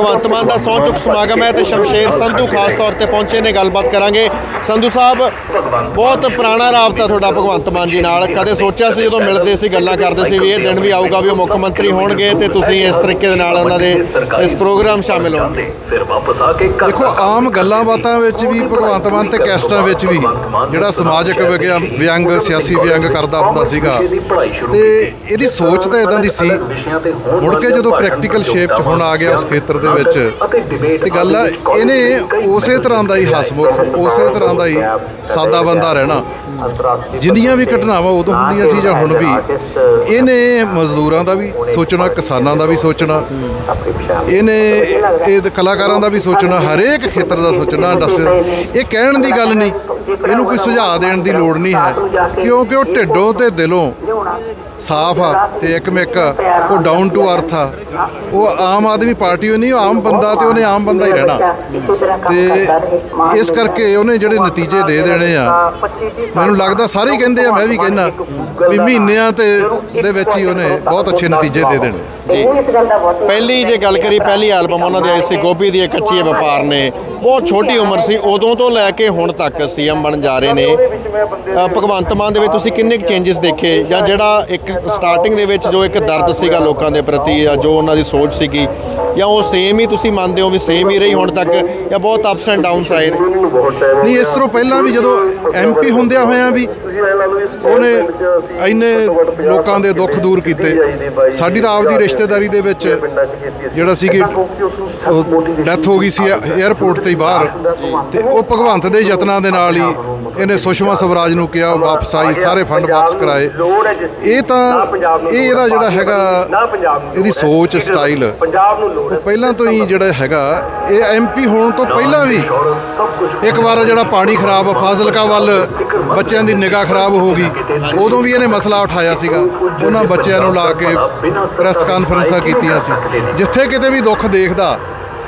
ਭਗਵੰਤ ਮਾਨ ਦਾ ਸਹੁੰ ਚੁੱਕ ਸਮਾਗਮ ਹੈ ਤੇ ਸ਼ਮਸ਼ੇਰ ਸੰਧੂ ਖਾਸ ਤੌਰ ਤੇ ਪਹੁੰਚੇ ਨੇ ਗੱਲਬਾਤ ਕਰਾਂਗੇ। ਸੰਧੂ ਸਾਹਿਬ ਬਹੁਤ ਪੁਰਾਣਾ ਰਾਬਤਾ ਤੁਹਾਡਾ ਭਗਵੰਤ ਮਾਨ ਜੀ ਨਾਲ। ਕਦੇ ਸੋਚਿਆ ਸੀ ਜਦੋਂ ਮਿਲਦੇ ਸੀ ਗੱਲਾਂ ਕਰਦੇ ਸੀ ਵੀ ਇਹ ਦਿਨ ਵੀ ਆਊਗਾ ਵੀ ਉਹ ਮੁੱਖ ਮੰਤਰੀ ਹੋਣਗੇ ਤੇ ਤੁਸੀਂ ਇਸ ਤਰੀਕੇ ਦੇ ਨਾਲ ਉਹਨਾਂ ਦੇ ਇਸ ਪ੍ਰੋਗਰਾਮ ਸ਼ਾਮਿਲ ਹੋਣਗੇ? ਫਿਰ ਵਾਪਸ ਆ ਕੇ ਘਰ ਦੇਖੋ ਆਮ ਗੱਲਾਂ ਬਾਤਾਂ ਵਿੱਚ ਵੀ ਭਗਵੰਤ ਮਾਨ ਤੇ ਕੈਸਟਾਂ ਵਿੱਚ ਵੀ ਜਿਹੜਾ ਸਮਾਜਿਕ ਵਿਗਿਆ- ਵਿਅੰਗ ਸਿਆਸੀ ਵਿਅੰਗ ਕਰਦਾ ਹੁੰਦਾ ਸੀਗਾ। ਤੇ ਇਹਦੀ ਸੋਚ ਤਾਂ ਇਦਾਂ ਦੀ ਸੀ। ਮੁੜ ਕੇ ਜਦੋਂ ਪ੍ਰੈਕਟੀਕਲ ਸ਼ੇਪ 'ਚ ਹੁਣ ਆ ਗਿਆ ਉਸ ਖੇਤਰ ਦੇ ਵਿੱਚ ਤੇ ਗੱਲ ਆ ਇਹਨੇ ਉਸੇ ਤਰ੍ਹਾਂ ਦਾ ਹੀ ਹਸਮੁਖ ਉਸੇ ਤਰ੍ਹਾਂ ਦਾ ਹੀ ਸਾਦਾ ਬੰਦਾ ਰਹਿਣਾ। ਜਿੰਨੀਆਂ ਵੀ ਘਟਨਾਵਾਂ ਉਦੋਂ ਹੁੰਦੀਆਂ ਸੀ ਜਾਂ ਹੁਣ ਵੀ ਇਹਨੇ ਮਜ਼ਦੂਰਾਂ ਦਾ ਵੀ ਸੋਚਣਾ ਕਿਸਾਨਾਂ ਦਾ ਵੀ ਸੋਚਣਾ। ਇਹਨੇ ਇਹ ਕਲਾਕਾਰਾਂ ਦਾ ਵੀ ਸੋਚਣਾ ਹਰੇਕ ਖੇਤਰ ਦਾ ਸੋਚਣਾ ਇੰਡਸਟਰੀ ਇਹ ਕਹਿਣ ਦੀ ਗੱਲ ਨਹੀਂ। ਇਹਨੂੰ ਕੋਈ ਸੁਝਾਅ ਦੇਣ ਦੀ ਲੋੜ ਨਹੀਂ ਹੈ। ਕਿਉਂਕਿ ਉਹ ਢਿੱਡੋਂ ਤੇ ਦਿਲੋਂ। ਸਾਫ਼ ਆ ਤੇ ਇੱਕਮਿਕ ਉਹ ਡਾਊਨ ਟੂ ਅਰਥ ਆ। ਉਹ ਆਮ ਆਦਮੀ ਪਾਰਟੀ ਉਹ ਨਹੀਂ ਆਮ ਬੰਦਾ ਤੇ ਉਹਨੇ ਆਮ ਬੰਦਾ ਹੀ ਰਹਿਣਾ। ਤੇ ਇਸ ਕਰਕੇ ਉਹਨੇ ਜਿਹੜੇ ਨਤੀਜੇ ਦੇ ਦੇਣੇ ਆ ਮੈਨੂੰ ਲੱਗਦਾ ਸਾਰੇ ਹੀ ਕਹਿੰਦੇ ਆ ਮੈਂ ਵੀ ਕਹਿੰਦਾ ਵੀ ਮਹੀਨਿਆਂ ਤੇ ਦੇ ਵਿੱਚ ਹੀ ਉਹਨੇ ਬਹੁਤ ਅੱਛੇ ਨਤੀਜੇ ਦੇ ਦੇਣੇ। ਜੀ। ਪਹਿਲੀ ਜੇ ਗੱਲ ਕਰੀ ਪਹਿਲੀ ਐਲਬਮ ਉਹਨਾਂ ਦੀ ਆਈ ਸੀ ਗੋਭੀ ਦੀ ਕੱਚੀ ਵਪਾਰ ਨੇ। ਬਹੁਤ ਛੋਟੀ ਉਮਰ ਸੀ, ਉਦੋਂ ਤੋਂ ਲੈ ਕੇ ਹੁਣ ਤੱਕ ਸੀਐਮ ਬਣ ਜਾ ਰਹੇ ਨੇ। ਭਗਵੰਤ ਮਾਨ ਦੇ ਵਿੱਚ ਤੁਸੀਂ ਕਿੰਨੇ ਕੁ ਚੇਂਜਸ ਦੇਖੇ? ਜਾਂ ਜਿਹੜਾ ਇੱਕ ਸਟਾਰਟਿੰਗ ਦੇ ਵਿੱਚ ਜੋ ਇੱਕ ਦਰਦ ਸੀਗਾ ਲੋਕਾਂ ਦੇ ਪ੍ਰਤੀ, ਜਾਂ ਜੋ ਉਹਨਾਂ ਦੀ ਸੋਚ ਸੀਗੀ, ਜਾਂ ਉਹ ਸੇਮ ਹੀ ਤੁਸੀਂ ਮੰਨਦੇ ਹੋ ਵੀ ਸੇਮ ਹੀ ਰਹੀ ਹੁਣ ਤੱਕ, ਜਾਂ ਬਹੁਤ ਅਪਸ ਐਂਡ ਡਾਊਨਸ ਆਏ ਨੇ? ਨਹੀਂ, ਇਸ ਤੋਂ ਪਹਿਲਾਂ ਵੀ ਜਦੋਂ ਐਮਪੀ ਹੁੰਦਿਆਂ ਹੋਇਆਂ ਵੀ ਉਹਨੇ ਇੰਨੇ ਲੋਕਾਂ ਦੇ ਦੁੱਖ ਦੂਰ ਕੀਤੇ। ਸਾਡੀ ਤਾਂ ਆਪਦੀ ਰਿਸ਼ਤੇਦਾਰੀ ਦੇ ਵਿੱਚ ਜਿਹੜਾ ਸੀ ਕਿ ਡੈਥ ਹੋ ਗਈ ਸੀ 에ਅਰਪੋਰਟ ਤੇ ਬਾਹਰ। ਤੇ ਉਹ ਭਗਵੰਤ ਦੇ ਯਤਨਾਂ ਦੇ ਨਾਲ ਹੀ ਇਹਨੇ ਸੁਸ਼ਮਾ ਸਵਰਾਜ ਨੂੰ ਕਿਹਾ ਉਹ ਵਾਪਸ ਆਈ ਸਾਰੇ ਫੰਡ ਵਾਪਸ ਕਰਾਏ। ਇਹ ਤਾਂ ਇਹ ਇਹਦਾ ਜਿਹੜਾ ਹੈਗਾ ਇਹਦੀ ਸੋਚ ਸਟਾਈਲ। ਉਹ ਪਹਿਲਾਂ ਤੋਂ ਹੀ ਜਿਹੜਾ ਹੈਗਾ ਇਹ ਐਮਪੀ ਹੋਣ ਤੋਂ ਪਹਿਲਾਂ ਵੀ ਇੱਕ ਵਾਰ ਜਿਹੜਾ ਪਾਣੀ ਖਰਾਬ ਫਾਜ਼ਿਲਕਾ ਵੱਲ ਬੱਚਿਆਂ ਦੀ ਨਿਗਾਹ ਖਰਾਬ ਹੋ ਗਈ ਉਦੋਂ ਵੀ ਇਹਨੇ ਮਸਲਾ ਉਠਾਇਆ ਸੀਗਾ। ਉਹਨਾਂ ਬੱਚਿਆਂ ਨੂੰ ਲਾ ਕੇ ਪ੍ਰੈਸ ਕਾਨਫਰੰਸਾਂ ਕੀਤੀਆਂ ਸੀ। ਜਿੱਥੇ ਕਿਤੇ ਵੀ ਦੁੱਖ ਦੇਖਦਾ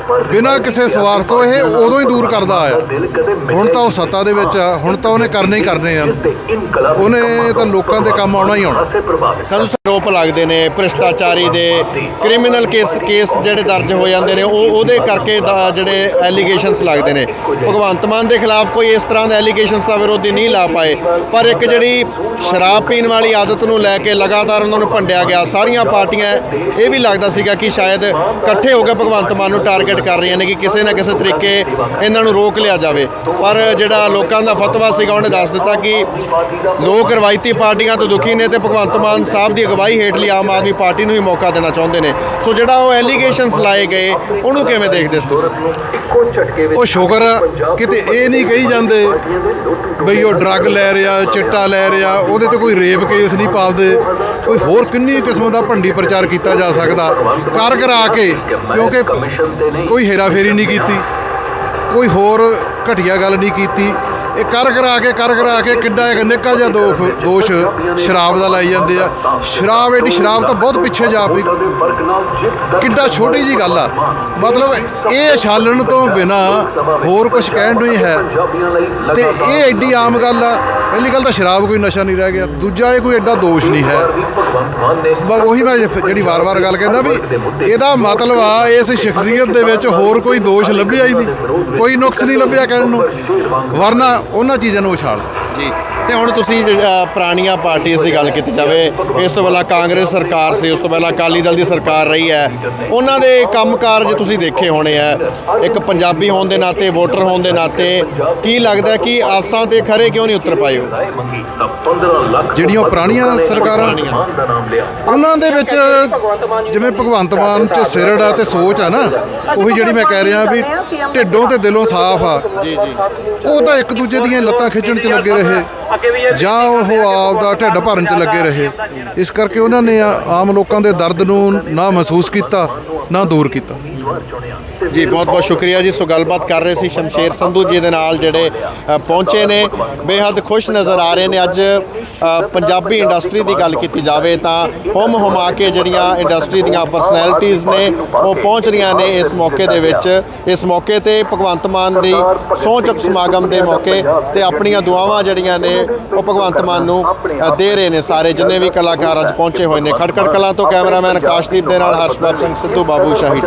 ਬਿਨਾਂ ਕਿਸੇ ਸਵਾਰਥ ਤੋਂ ਇਹ ਉਦੋਂ ਹੀ ਦੂਰ ਕਰਦਾ ਆਇਆ। ਹੁਣ ਤਾਂ ਉਹ ਸੱਤਾ ਦੇ ਵਿੱਚ ਆ, ਹੁਣ ਤਾਂ ਉਹਨੇ ਕਰਨੇ ਹੀ ਕਰਨੇ ਆ। ਉਹਨੇ ਤਾਂ ਲੋਕਾਂ ਦੇ ਕੰਮ ਆਉਣਾ ਹੀ ਆਉਣਾ। ਸਾਨੂੰ ਸਰੋਪ ਲੱਗਦੇ ਨੇ, ਭ੍ਰਿਸ਼ਟਾਚਾਰੀ ਦੇ ਕ੍ਰਿਮੀਨਲ ਕੇਸ ਕੇਸ ਜਿਹੜੇ ਦਰਜ ਹੋ ਜਾਂਦੇ ਨੇ, ਉਹ ਉਹਦੇ ਕਰਕੇ ਦਾ ਜਿਹੜੇ ਐਲੀਗੇਸ਼ਨਸ ਲੱਗਦੇ ਨੇ। ਭਗਵੰਤ ਮਾਨ ਦੇ ਖਿਲਾਫ ਕੋਈ ਇਸ ਤਰ੍ਹਾਂ ਦੇ ਐਲੀਗੇਸ਼ਨਸ ਦਾ ਵਿਰੋਧੀ ਨਹੀਂ ਲਾ ਪਾਏ। ਪਰ ਇੱਕ ਜਿਹੜੀ ਸ਼ਰਾਬ ਪੀਣ ਵਾਲੀ ਆਦਤ ਨੂੰ ਲੈ ਕੇ ਲਗਾਤਾਰ ਉਹਨਾਂ ਨੂੰ ਭੰਡਿਆ ਗਿਆ, ਸਾਰੀਆਂ ਪਾਰਟੀਆਂ, ਇਹ ਵੀ ਲੱਗਦਾ ਸੀਗਾ ਕਿ ਸ਼ਾਇਦ ਇਕੱਠੇ ਹੋ ਕੇ ਭਗਵੰਤ ਮਾਨ ਨੂੰ ਟਾਰਗੇਟ ਕਰ ਰਹੀਆਂ ਨੇ ਕਿ ਕਿਸੇ ਨਾ ਕਿਸੇ ਤਰੀਕੇ ਇਹਨਾਂ ਨੂੰ ਰੋਕ ਲਿਆ ਜਾਵੇ। ਪਰ ਜਿਹੜਾ ਲੋਕਾਂ ਦਾ ਫਤਵਾ ਸੀਗਾ, ਉਹਨੇ ਦੱਸ ਦਿੱਤਾ ਕਿ ਲੋਕ ਰਵਾਇਤੀ ਪਾਰਟੀਆਂ ਤੋਂ ਦੁਖੀ ਨੇ ਤੇ ਭਗਵੰਤ ਮਾਨ ਸਾਹਿਬ ਦੀ ਅਗਵਾਈ ਹੇਠਲੀ ਆਮ ਆਦਮੀ ਪਾਰਟੀ ਨੂੰ ਹੀ ਮੌਕਾ ਦੇਣਾ ਚਾਹੁੰਦੇ ਨੇ। ਸੋ ਜਿਹੜਾ ਉਹ ਐਲੀਗੇਸ਼ਨਸ ਲਾਏ ਗਏ, ਉਹਨੂੰ ਕਿਵੇਂ ਦੇਖਦੇ ਤੁਸੀਂ? ਉਹ ਸ਼ੁਕਰ ਕਿਤੇ ਇਹ ਨਹੀਂ ਕਹੀ ਜਾਂਦੇ ਬਈ ਉਹ ਡਰੱਗ ਲੈ ਰਿਹਾ, ਚਿੱਟਾ ਲੈ ਰਿਹਾ, ਉਹਦੇ ਤੇ ਕੋਈ ਰੇਪ ਕੇਸ ਨਹੀਂ ਪਾਉਂਦੇ ਕੋਈ ਹੋਰ ਕਿੰਨੀ ਕਿਸਮ ਦਾ ਭੰਡੀ ਪ੍ਰਚਾਰ ਕੀਤਾ ਜਾ ਸਕਦਾ? ਕਰ ਕਰਾ ਕੇ, ਕਿਉਂਕਿ ਕੋਈ ਹੇਰਾਫੇਰੀ ਨਹੀਂ ਕੀਤੀ, ਕੋਈ ਹੋਰ ਘਟੀਆ ਗੱਲ ਨਹੀਂ ਕੀਤੀ। ਇਹ ਕਰ ਕਰਾ ਕੇ ਕਰ ਕਰਾ ਕੇ ਕਿੱਡਾ ਇੱਕ ਨਿੱਕਾ ਜਿਹਾ ਦੋਖ ਦੋਸ਼ ਸ਼ਰਾਬ ਦਾ ਲਾਈ ਜਾਂਦੇ ਆ। ਸ਼ਰਾਬ ਐਡੀ ਸ਼ਰਾਬ ਤਾਂ ਬਹੁਤ ਪਿੱਛੇ ਜਾ ਪਈ। ਕਿੱਡਾ ਛੋਟੀ ਜੀ ਗੱਲ ਆ। ਮਤਲਬ ਇਹ ਛਾਲਣ ਤੋਂ ਬਿਨਾ ਹੋਰ ਕੁਝ ਕਹਿਣ ਨੂੰ ਹੀ ਹੈ। ਪੰਜਾਬੀਆਂ ਤੇ ਇਹ ਐਡੀ ਆਮ ਗੱਲ ਆ। ਪਹਿਲੀ ਗੱਲ ਤਾਂ ਸ਼ਰਾਬ ਕੋਈ ਨਸ਼ਾ ਨਹੀਂ ਰਹਿ ਗਿਆ, ਦੂਜਾ ਇਹ ਕੋਈ ਐਡਾ ਦੋਸ਼ ਨਹੀਂ ਹੈ। ਬਸ ਉਹੀ ਮੈਂ ਜਿਹੜੀ ਵਾਰ-ਵਾਰ ਗੱਲ ਕਹਿੰਦਾ ਵੀ ਇਹਦਾ ਮਤਲਬ ਆ, ਇਸ ਸ਼ਖਸੀਅਤ ਦੇ ਵਿੱਚ ਹੋਰ ਕੋਈ ਦੋਸ਼ ਲੱਭਿਆ ਹੀ ਨਹੀਂ। ਕੋਈ ਨੁਕਸ ਨਹੀਂ ਲੱਭਿਆ ਕਹਿਣ ਨੂੰ। ਵਰਨਾ ਉਹਨਾਂ ਚੀਜ਼ਾਂ ਨੂੰ ਉਛਾਲ। ਜੀ ਤੇ ਹੁਣ ਤੁਸੀਂ ਅ, ਪੁਰਾਣੀਆਂ ਪਾਰਟੀਆਂ ਦੀ ਗੱਲ ਕੀਤੀ ਜਾਵੇ ਇਸ ਤੋਂ ਪਹਿਲਾਂ ਕਾਂਗਰਸ ਸਰਕਾਰ ਸੀ ਉਸ ਤੋਂ ਪਹਿਲਾਂ ਅਕਾਲੀ ਦਲ ਦੀ ਸਰਕਾਰ ਰਹੀ ਹੈ। ਉਹਨਾਂ ਦੇ ਕੰਮਕਾਰ ਜੇ ਤੁਸੀਂ ਦੇਖੇ ਹੋਣੇ ਆ। ਇੱਕ ਪੰਜਾਬੀ ਹੋਣ ਦੇ ਨਾਤੇ ਵੋਟਰ ਹੋਣ ਦੇ ਨਾਤੇ ਕੀ ਲੱਗਦਾ ਕਿ ਆਸਾਂ ਤੇ ਖਰੇ ਕਿਉਂ ਨਹੀਂ ਉਤਰ ਪਾਏ ਉਹ? ਰਾਏ ਮੰਗੀ ਤਾਂ 15 ਲੱਖ ਜਿਹੜੀਆਂ ਪੁਰਾਣੀਆਂ ਸਰਕਾਰਾਂ ਉਹਨਾਂ ਦੇ ਵਿੱਚ ਜਿਵੇਂ ਭਗਵੰਤ ਮਾਨ ਚ ਸਿਰੜ ਆ ਤੇ ਸੋਚ ਆ ਨਾ ਉਹੀ ਜਿਹੜੀ ਮੈਂ ਕਹਿ ਰਿਹਾ ਵੀ ਢਿੱਡੋਂ ਤੇ ਦਿਲੋਂ ਸਾਫ਼ ਆ। ਜੀ ਜੀ। ਉਹ ਤਾਂ ਇੱਕ ਦੂਜੇ ਦੀਆਂ ਲੱਤਾਂ ਖਿੱਚਣ 'ਚ ਲੱਗੇ ਰਹੇ। は。ਜਾਂ ਉਹ ਆਪ ਦਾ ਢਿੱਡ ਭਰਨ 'ਚ ਲੱਗੇ ਰਹੇ। ਇਸ ਕਰਕੇ ਉਹਨਾਂ ਨੇ ਆਮ ਲੋਕਾਂ ਦੇ ਦਰਦ ਨੂੰ ਨਾ ਮਹਿਸੂਸ ਕੀਤਾ ਨਾ ਦੂਰ ਕੀਤਾ। ਜੀ ਬਹੁਤ ਬਹੁਤ ਸ਼ੁਕਰੀਆ ਜੀ। ਸੋ ਗੱਲਬਾਤ ਕਰ ਰਹੇ ਸੀ ਸ਼ਮਸ਼ੇਰ ਸੰਧੂ ਜੀ ਦੇ ਨਾਲ ਜਿਹੜੇ ਪਹੁੰਚੇ ਨੇ। ਬੇਹੱਦ ਖੁਸ਼ ਨਜ਼ਰ ਆ ਰਹੇ ਨੇ। ਅੱਜ ਪੰਜਾਬੀ ਇੰਡਸਟਰੀ ਦੀ ਗੱਲ ਕੀਤੀ ਜਾਵੇ ਤਾਂ ਹੁਮ ਹੁਮਾ ਕੇ ਜਿਹੜੀਆਂ ਇੰਡਸਟਰੀ ਦੀਆਂ ਪਰਸਨੈਲਿਟੀਆਂ ਨੇ ਉਹ ਪਹੁੰਚ ਰਹੀਆਂ ਨੇ ਇਸ ਮੌਕੇ ਦੇ ਵਿੱਚ। ਇਸ ਮੌਕੇ ਤੇ ਭਗਵੰਤ ਮਾਨ ਦੀ ਸਹੁੰ ਚੁੱਕ ਸਮਾਗਮ ਦੇ ਮੌਕੇ ਤੇ ਆਪਣੀਆਂ ਦੁਆਵਾਂ ਜਿਹੜੀਆਂ ਨੇ ਉਹ ਭਗਵੰਤ ਮਾਨ ਨੂੰ ਦੇ ਰਹੇ ਨੇ ਸਾਰੇ, ਜਿੰਨੇ ਵੀ ਕਲਾਕਾਰ ਅੱਜ ਪਹੁੰਚੇ ਹੋਏ ਨੇ। ਖੜਕੜ ਕਲਾਂ ਤੋਂ ਕੈਮਰਾਮੈਨ ਆਕਾਸ਼ਦੀਪ ਦੇ ਨਾਲ ਹਰਸ਼ਬਾਬ ਸਿੰਘ ਸਿੱਧੂ, ਬਾਬੂ ਸ਼ਾਹੀ